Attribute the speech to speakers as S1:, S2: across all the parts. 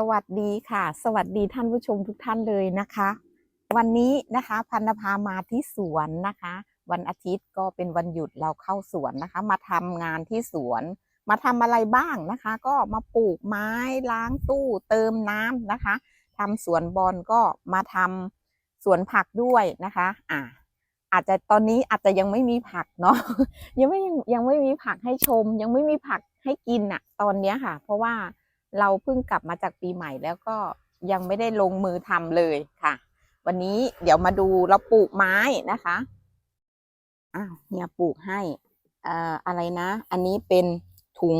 S1: สวัสดีค่ะ สวัสดีท่านผู้ชมทุกท่านเลยนะคะ วันนี้นะคะพันธภามาที่สวนนะคะ วันอาทิตย์ก็เป็นวันหยุดเราเข้าสวนนะคะ มาทำงานที่สวน มาทำอะไรบ้างนะคะ ก็มาปลูกไม้ล้างตู้เติมน้ำนะคะทำสวนบอลก็มาทำสวนผักด้วยนะคะอ่าอาจจะตอนนี้อาจจะยังไม่มีผักเนาะยังไม่ยังไม่มีผักให้ชม ยังไม่มีผักให้กินอะตอนเนี้ยค่ะ เพราะว่า เราเพิ่งกลับมาจากปีใหม่แล้วก็ยังไม่ได้ลงมือทำเลยค่ะ วันนี้เดี๋ยวมาดูเราปลูกไม้นะคะอ้าวเฮียปลูกให้อ่ออะไรนะ อันนี้เป็นถุง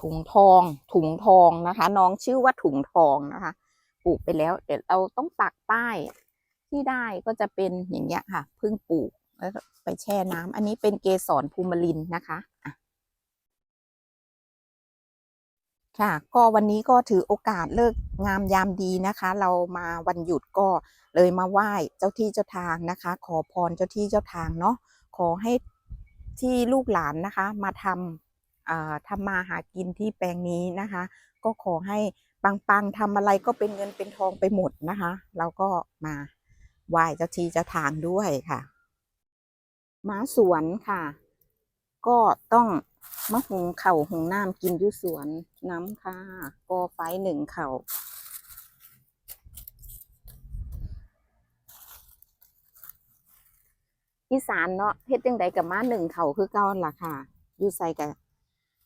S1: ถุงทอง ถุงทองนะคะ น้องชื่อว่าถุงทองนะคะ ปลูกไปแล้ว เดี๋ยวเราต้องปักป้ายที่ได้ก็จะเป็นอย่างเงี้ยค่ะเพิ่งปลูกแล้วไปแช่น้ำอันนี้เป็นเกสรภูมิลินนะคะ ค่ะก็วันนี้ก็ถือโอกาสเลิกงามยามดีนะคะ เรามาวันหยุดก็เลยมาไหว้เจ้าที่เจ้าทางนะคะ ขอพรเจ้าที่เจ้าทางเนาะขอให้ที่ลูกหลานนะคะ มาทำทำมาหากินที่แปลงนี้นะคะ ก็ขอให้ปังๆทำอะไรก็เป็นเงินเป็นทองไปหมดนะคะ เราก็มาไหว้เจ้าที่เจ้าทางด้วยค่ะม้าสวนค่ะ ก็ต้อง มะหุงเข่าหุงน้ำกินยู่สวนน้ำค่ะก็ไฟหนึ่งเข่าอีสานเนาะเฮ็ดจังใดกับมาหนึ่งเข่าคือเก่าล่ะค่ะอยู่ใส่กับ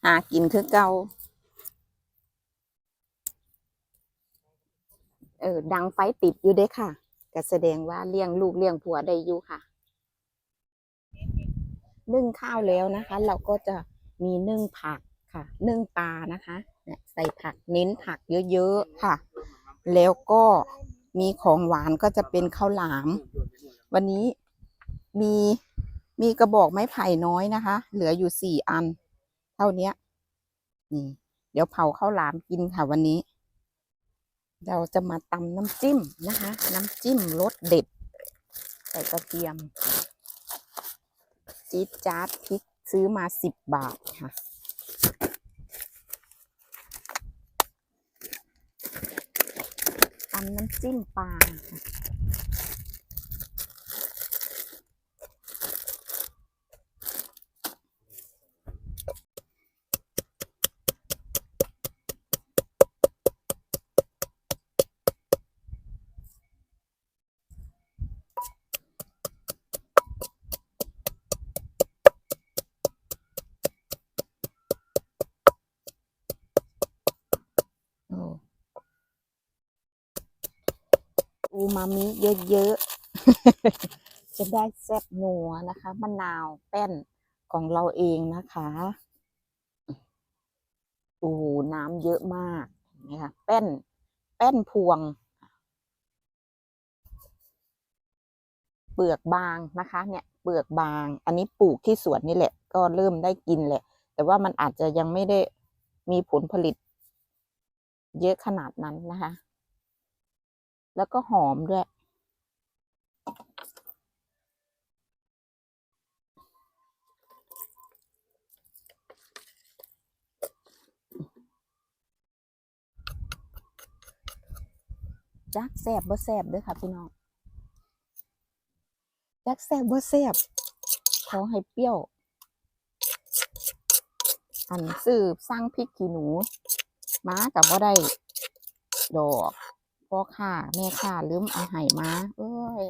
S1: หากินคือเก่าเออดังไฟติดอยู่เด้ค่ะก็แสดงว่าเลี้ยงลูกเลี้ยงผัวได้อยู่ค่ะนึ่งข้าวแล้วนะคะ เราก็จะ มีนึ่งผักค่ะ นึ่งปลานะคะเนี่ยใส่ผักเน้นผักเยอะๆค่ะ แล้วก็มีของหวานก็จะเป็นข้าวหลาม วันนี้มีมีกระบอกไม้ไผ่น้อยนะคะ เหลืออยู่สี่อัน เท่าเนี้ยนี่ เดี๋ยวเผาข้าวหลามกินค่ะวันนี้ เราจะมาตำน้ำจิ้มนะคะ น้ำจิ้มรสเด็ด ใส่กระเทียม จี๊ดจ๊าดพริก ซื้อมาสิบบาทค่ะ ตำน้ำจิ้มปลาค่ะโอ้ อูมามิเยอะๆ จะได้แซ่บนัวนะคะมะนาวแป้นของเราเองนะคะโอ้โหน้ำเยอะมากเนะคะแป้น แป้นพวง เปลือกบางนะคะ เนี่ยเปลือกบาง อันนี้ปลูกที่สวนนี่แหละ ก็เริ่มได้กินแหละ แต่ว่ามันอาจจะยังไม่ได้มีผลผลิตเยอะขนาดนั้นนะคะ แล้วก็หอมด้วย จักแซบบ่แซบด้วยค่ะพี่น้อง จักแซบบ่แซบขอให้เปรี้ยว อันซื้อสร้างพริกขี้หนู ม้ากับบ่ได้ดอก พ่อค่าแม่ค่าลืมเอาให้มาเอ้ย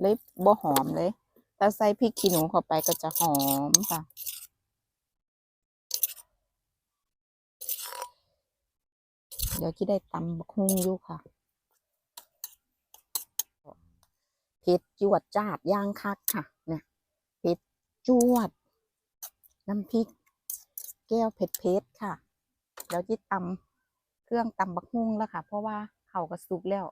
S1: เลยบ่หอมเลยแต่ใส่พริกขี้หนูเข้าไปก็จะหอมค่ะเดี๋ยวที่ได้ตำบักฮุ่งอยู่ค่ะเผ็ดจวดจาดย่างคักค่ะ เนี่ยเผ็ดจวด น้ำพริก แก้วเผ็ดเผ็ดค่ะเดี๋ยวที่ตำ เครื่องตำบักฮุ่งแล้วค่ะ เพราะว่าเขากระสุกแล้ว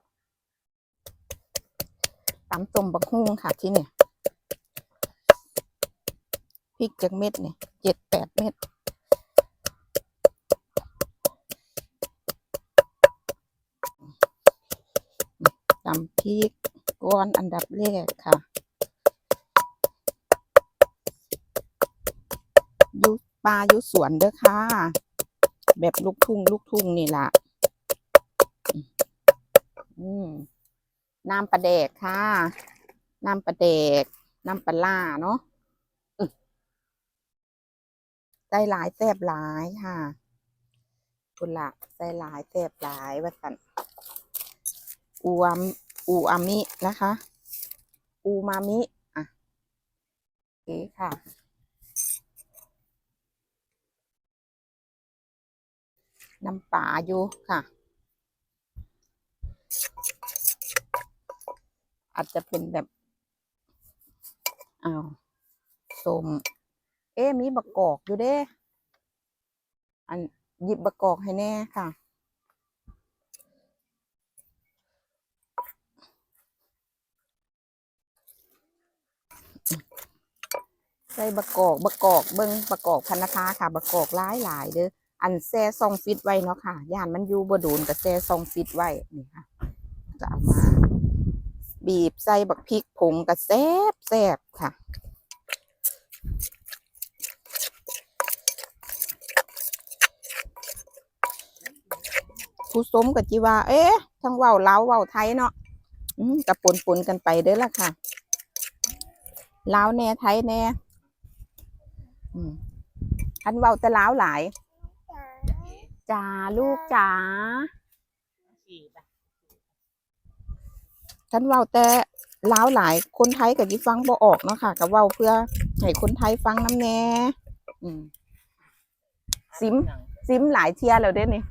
S1: ตำต้มบักฮุ่งค่ะที่นี่พริกจากเม็ดเนี่ยเจ็ดแปดเม็ดตำพริกก้อนอันดับแรกค่ะยุปลายุสวนเด้อค่ะ แบบลูกทุ่งลูกทุ่งนี่ละอืมน้ำปลาแดกค่ะ น้ำปลาแดก น้ำปลาล่าเนาะอืมใส่หลายแซ่บหลายค่ะคุณละใส่หลายแซ่บหลายว่าสันอูอามอูอามินะคะ อูมามิ อะโอเคค่ะ น้ำปลาอยู่ค่ะ อาจจะเป็นแบบอ้าวส้มเอ๊มีบะกอกอยู่เด้ อันหยิบบะกอกให้แน่ค่ะใส่บะกอกบะกอกเบิ้งบะกอกพันธาค่ะบะกอกหลายหลายเด้อ อันแซ่ซองฟิตไว้เนาะค่ะยานมันอยู่บ่โดนกับแซ่ซองฟิตไว้นี่ค่ะจะเอามา บีบใส่บักพริกผงกับแซ่บแซ่บค่ะผู้สมกับจีว่า เอ๊ะ ทั้งว้าลาวเว้าไทยเนาะอืมกับปนปนกันไปเด้อล่ะค่ะลาวแน่ไทยแน่อืมอันว้าแต่ลาวหลาย จ้าลูกจ๋าฉันเว้าแต่ลาวหลายคนไทยกับจีฟังบ่ออกเนาะค่ะกับเว้าเพื่อให้คนไทยฟังน้ำแน่อืมซิมซิมหลายเทียแล้วเด้นี่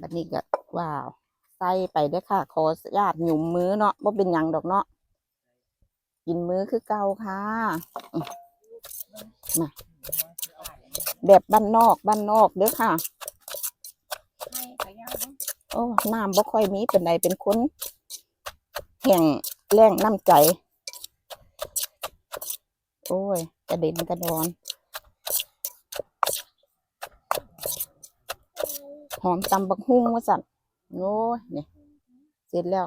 S1: บัดนี้ก็ว้าว ใส่ไปเด้อค่ะ ขออนุญาตหยุมมือเนาะบ่เป็นหยังดอกเนาะกินมือคือเก่าค่ะอืมมา แบบบ้านนอกบ้านนอกเด้อค่ะโอ้น้ำบ่ค่อยมีเป็นใดเป็นคนแห่งแรงน้ำใจ โอ้ยกระเด็นกระดอนหอมตำบักฮุ่งว่าสั่นโอ้ยนี่เสร็จแล้ว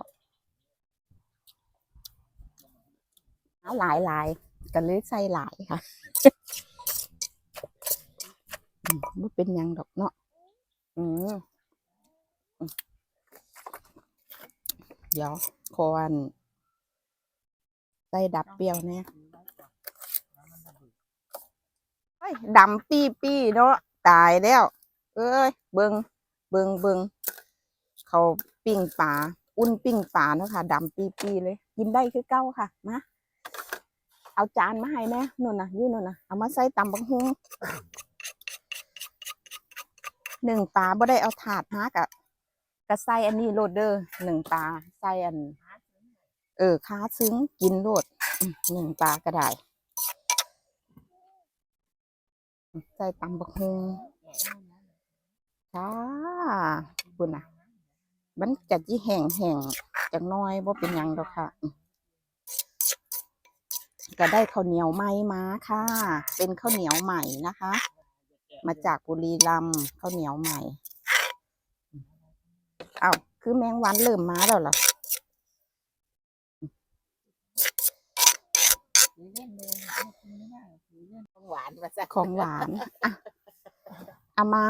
S1: เอาหลายหลายๆกันเลยใส่หลายค่ะอืม บ่เป็นยังดอกเนาะอืมอืมเดี๋ยวคอนใส่ดับเปรี้ยวเนี่ยเฮ้ยดำปี้ปี้เนาะตายแล้ว เอ้ย เบิงเบิงเบิงเขาปิ้งปลาอุ่นปิ้งปลาเนาะค่ะดำปีปีๆเลย กินได้คือเก้าค่ะมาเอาจานมาให้แม่นู่นนะยื่นู่นนะเอามาใส่ตำบักฮุง หนึ่งปลาบ่ได้เอาถาดมากอะกะใส่อันนี้โรดเดอร์หนึ่งปลาใส่อัน เออค้าซึ้งกินโรดหนึ่งปลาก็ได้ใส่ตำบักฮงค่ะคุณน่ะมันจะจีแห้งแห้งจังน้อยว่าเป็นยังดอกค่ะ ก็ได้ข้าวเหนียวไหมมาค่ะ เป็นข้าวเหนียวใหม่นะคะ มาจากบุรีรัมย์ข้าวเหนียวใหม่อ้าวคือแมงวันเริ่มมาแล้วเหรอ
S2: หวานมาสัก
S1: ของหวานอะเอามา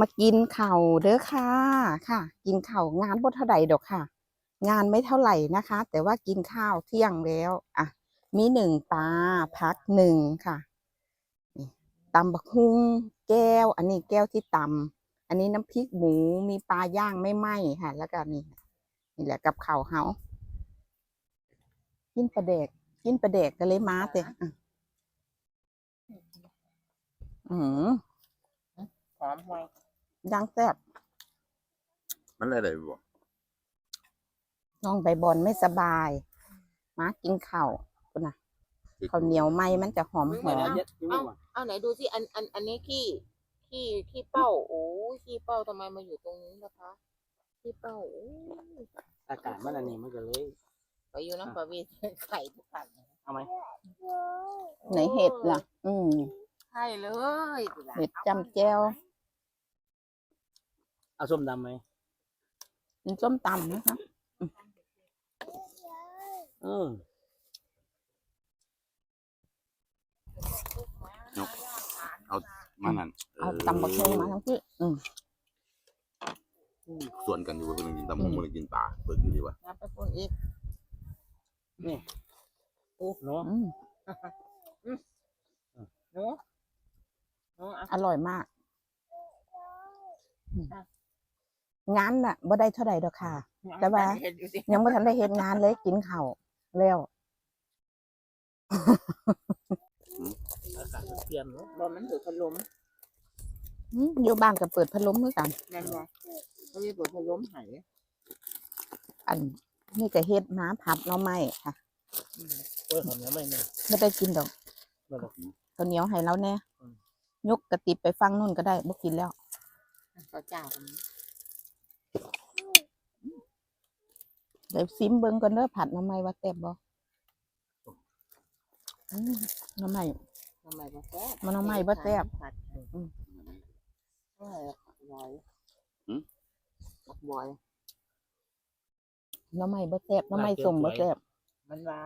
S1: มากินข้าวเด้อค่ะ ค่ะ กินข้าวงานบ่เท่าใดดอกค่ะ งานไม่เท่าไหร่นะคะ แต่ว่ากินข้าวเที่ยงแล้ว อะ มีหนึ่งปลาพักหนึ่งค่ะนี่ ตำบักฮุงแก้ว อันนี้แก้วที่ตำอันนี้น้ำพริกหมูมีปลาย่างไม่ไหม้ค่ะ แล้วก็นี่นี่แหละกับข้าวเฮากินปลาเด็กกินปลาเด็กก็เลยมาเตะอะอืม
S2: หอมหวย
S1: ยังแซ่บ
S3: มันอะไรบ่
S1: น้องใบบอลไม่สบาย มากินข้าวพุ่นนะ ข้าวเหนียวไหมมันจะหอมหอม
S2: เอาเอาไหนดูสิอันอันอันนี้ขี้ขี้ขี้เป้าโอ้ยขี้เป้าทำไมมาอยู่ตรงนี้ล่ะคะขี้เป้าโอ้ย
S4: อากาศมันอันนี้มันก็เลย
S2: ไปอยู่น้ำปลาวีไข่ทุกขัน
S4: เอาไหม
S1: ไหนเห็ดล่ะ อืม
S2: ใช่เลย
S1: เห็ดจำแจ้ว
S4: เอาส้มดำไหม
S1: เป็นส้มตำนะคะ
S4: เออ
S3: เอามันนั่น
S1: เอาตำบักเฮงมาทั้งที่อืม
S3: ส่วนกันอยู่ว่าเพิ่นกินตำมงมันกินปลาเปิดอยู่ดีวะ
S2: น้ำไปปนอีก
S4: นี่โอ้เนาะ
S1: อืม
S2: หนูหนูอะ
S1: อร่อยมากอืมงานน่ะบ่ได้เท่าใดดอกค่ะ แต่ว่า
S2: เห็นอยู่สิ
S1: ยังไม่ทันได้เฮ็ดงานเลยกินข้าวแล้ว
S4: อากาศมันเปลี่ยนเนาะ
S2: บอมันถือพัดลม
S1: อืมอยู่บ้านก็เปิดพัดลมเหมือนกัน
S2: นั่นไงเขาเรียกว่าพัดลมไหาย
S1: อันนี่ก็เฮ็ดหมาผัดหน่อไม้ค่ะ
S4: โอ้ยหอมเนี้ยไม่เนี่ย
S1: ไม่ได้กินดอก
S4: มันบอก
S1: ข้าวเหนียวให้เราแน่
S4: อืม
S1: ยกกระติบไปฟังนู่นก็ได้บ่กินแล้ว
S2: เขาเจ้ากันนี้
S1: เดี๋ยวซิมเบิ่งก่อนเด้อผัดหน่อไม้ว่าแซ่บบ่อืมหน่อไม้
S2: ทำไมบ่แซ่บ
S1: มันเอาใหม่บ่แซ่บ
S2: ผัด
S1: อืม
S2: เออบอย
S3: หืม
S2: บอย
S1: หน่อไม้บ่แซ่บหน่อไม้ส้มบ่แซ่บ
S2: มันว่า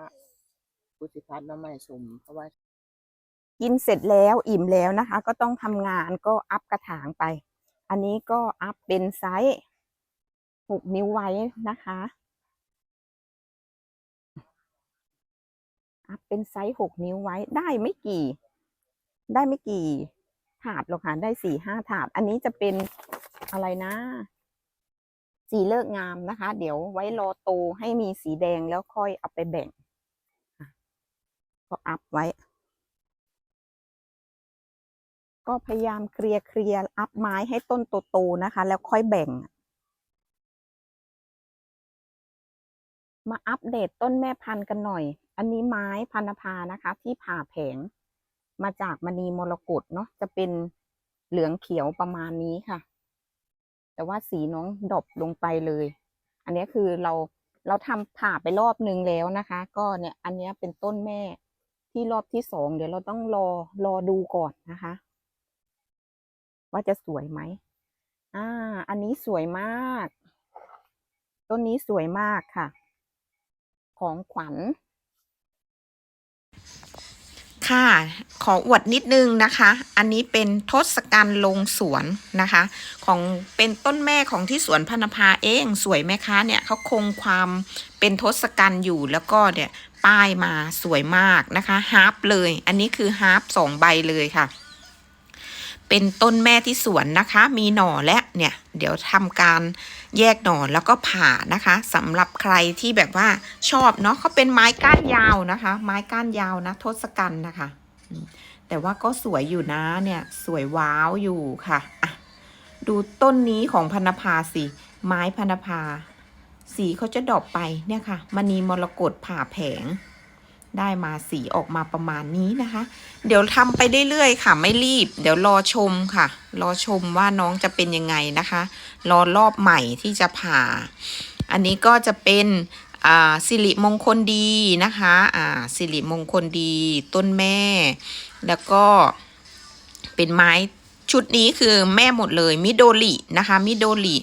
S2: กุศิพัฒน์น้ำไม่สมเพราะว่า
S1: กินเสร็จแล้วอิ่มแล้วนะคะ ก็ต้องทำงานก็อัพกระถางไป อันนี้ก็อัพเป็นไซส์หกนิ้วไว้นะคะ อัพเป็นไซส์หกนิ้วไว้ได้ไม่กี่ ได้ไม่กี่ถาดหรอกค่ะได้สี่ห้าถาด อันนี้จะเป็นอะไรนะ สีเลิกงามนะคะ เดี๋ยวไว้รอโตให้มีสีแดงแล้วค่อยเอาไปแบ่งก็อัพไว้ ก็พยายามเคลียร์เคลียร์อัพไม้ให้ต้นโตๆนะคะ แล้วค่อยแบ่ง มาอัปเดตต้นแม่พันธุ์กันหน่อย อันนี้ไม้พันธพานะคะ ที่ผ่าแผง มาจากมณีมรกตเนาะจะเป็นเหลืองเขียวประมาณนี้ค่ะ แต่ว่าสีน้องดรอปลงไปเลย อันนี้คือเราเราทำผ่าไปรอบนึงแล้วนะคะ ก็เนี่ยอันนี้เป็นต้นแม่ที่รอบที่สองเดี๋ยวเราต้องรอรอดูก่อนนะคะ ว่าจะสวยไหมอ่า อันนี้สวยมาก ต้นนี้สวยมากค่ะ ของขวัญ ค่ะ ขออวดนิดนึงนะคะ อันนี้เป็นทศกัณฐ์ลงสวนนะคะ ของเป็นต้นแม่ของที่สวนพนภาเองสวยไหมคะเนี่ยเขาคงความเป็นทศกัณฐ์อยู่แล้วก็เนี่ยป้ายมาสวยมากนะคะฮาร์ปเลย อันนี้คือฮาร์ปสองใบเลยค่ะ เป็นต้นแม่ที่สวนนะคะ มีหน่อและเนี่ยเดี๋ยวทำการแยกหน่อแล้วก็ผ่านะคะสำหรับใครที่แบบว่าชอบเนาะเขาเป็นไม้ก้านยาวนะคะ ไม้ก้านยาวนะทศกัณฐ์นะคะ แต่ว่าก็สวยอยู่นะเนี่ยสวยว้าวอยู่ค่ะะดูต้นนี้ของพันธภาสิ ไม้พันธภา สีเขาจะดอปไปเนี่ยค่ะมณีมรกตผ่าแผง ได้มาสีออกมาประมาณนี้นะคะ เดี๋ยวทำไปเรื่อยๆค่ะ ไม่รีบ เดี๋ยวรอชมค่ะ รอชมว่าน้องจะเป็นยังไงนะคะ รอรอบใหม่ที่จะผ่า อันนี้ก็จะเป็นสิริมงคลดีนะคะสิริมงคลดีต้นแม่ แล้วก็เป็นไม้ชุดนี้คือแม่หมดเลยมิโดรินะคะมิโดริ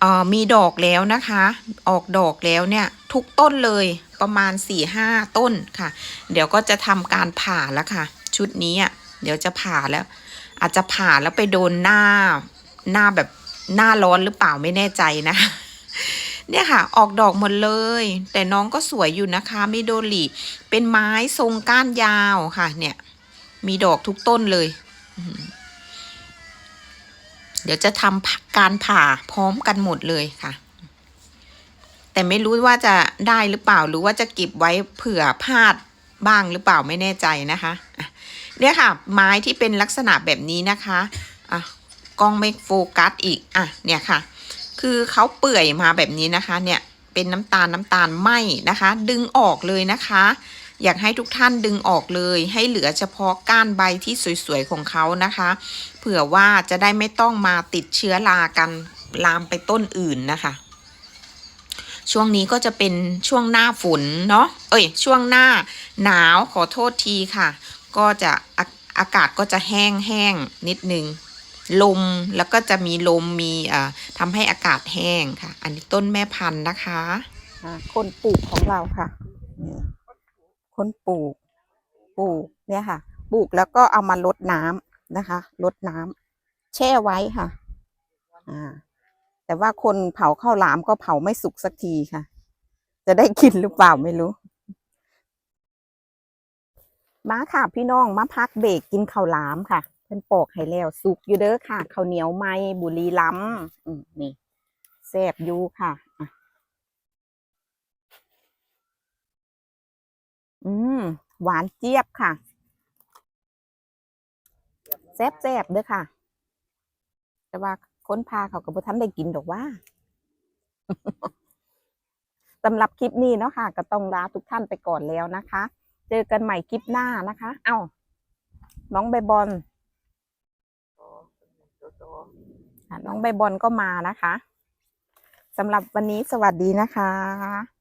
S1: เอ่มีดอกแล้วนะคะ ออกดอกแล้วเนี่ยทุกต้นเลย ประมาณ4ี่ห้าต้นค่ะ เดี๋ยวก็จะทำการผ่าแล้วค่ะ ชุดนี้อะเดี๋ยวจะผ่าแล้ว อาจจะผ่าแล้วไปโดนหน้าหน้าแบบหน้าร้อนหรือเปล่าไม่แน่ใจนะ เนี่ยค่ะ ออกดอกหมดเลย แต่น้องก็สวยอยู่นะคะมิโดริเป็นไม้ทรงก้านยาวค่ะ เนี่ย มีดอกทุกต้นเลย เดี๋ยวจะทำการผ่าพร้อมกันหมดเลยค่ะ แต่ไม่รู้ว่าจะได้หรือเปล่าหรือว่าจะเก็บไว้เผื่อพลาดบ้างหรือเปล่าไม่แน่ใจนะคะเนี่ยค่ะ ไม้ที่เป็นลักษณะแบบนี้นะคะอะกล้องไม่โฟกัสอีกอะเนี่ยค่ะ คือเขาเปื่อยมาแบบนี้นะคะ เนี่ยเป็นน้ำตาลน้ำตาลไหมนะคะ ดึงออกเลยนะคะ อยากให้ทุกท่านดึงออกเลย ให้เหลือเฉพาะก้านใบที่สวยๆของเขานะคะ เผื่อว่าจะได้ไม่ต้องมาติดเชื้อรากันลามไปต้นอื่นนะคะ ช่วงนี้ก็จะเป็นช่วงหน้าฝนเนาะเอ้ย ช่วงหน้าหนาวขอโทษทีค่ะ ก็จะอาอากาศก็จะแห้งแห้งนิดนึงลมแล้วก็จะมีลมมีเอ่อทำให้อากาศแห้งค่ะ อันนี้ต้นแม่พันธุ์นะคะคนปลูกของเราค่ะคนปลูกปลูกเนี่ยค่ะปลูกแล้วก็เอามาลดน้นะคะลดน้ำแช่ไว้ค่ะ อ่า แต่ว่าคนเผาข้าวหลามก็เผาไม่สุกสักทีค่ะ จะได้กินหรือเปล่าไม่รู้ มาค่ะพี่น้องมาพักเบรกกินข้าวหลามค่ะ เพิ่นปอกให้แล้วสุกอยู่เด้อค่ะข้าวเหนียวไหมบุรีล้ำนี่แซ่บอยู่ค่ะอืมหวานเจี๊ยบค่ะแซ่บแซ่บๆเด้อค่ะ แต่ว่า ค้นพาเขากับพทันได้กินดอกว่าสำหรับคลิปนี้เนาะค่ะ ก็ต้องลาทุกท่านไปก่อนแล้วนะคะ เจอกันใหม่คลิปหน้านะคะ เอ้าน้องใบบอลน้องใบบอลก็มานะคะสำหรับวันนี้สวัสดีนะคะ